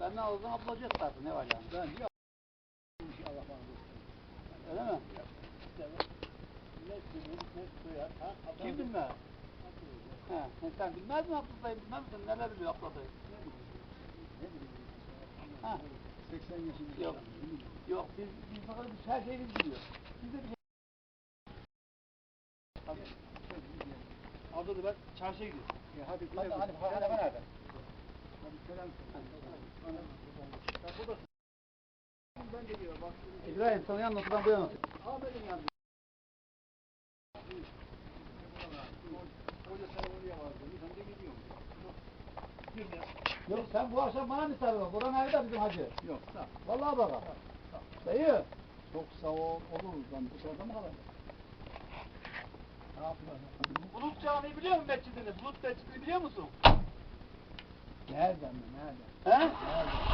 Ben ne olacağım ablacak zaten ne var yani. Ben inşallah bana Öyle mi? Ne sinir, ne duyar, ha? Kim bilmez? He, sen- bilmez mi Abdullah dayı bilmez misin? Neler biliyor Abdullah dayı? Ha. 80 yaşında. Yok. Yok biz, biz bakalım biz her şeyi biz biliyoruz. Biz de bir şey... Tabii. Abdullah ben çarşıya gidiyorum. Ya hadi güle Hadi, güle. hadi, hadi, hadi, hadi. Hadi selam söyle. Bana- Ya bu da- Diyor bak. İbrahim sana yanına otur ben bu yana otur. Ahmet'in yanında. Hoca sen oraya var dedi. Ben de gidiyorum. Gir ya. Yok sen bu akşam bana misafir ol. Buranın evi de bizim hacı. Yok sağ ol. Vallahi bak. Dayı. Çok sağ ol. Olur. Ben bu sırada mı kalacağım? Ne yapıyorsun? Bulut Camii biliyor musun mescidini? Bulut mescidini biliyor musun? Nereden mi? Nereden? He? Nereden?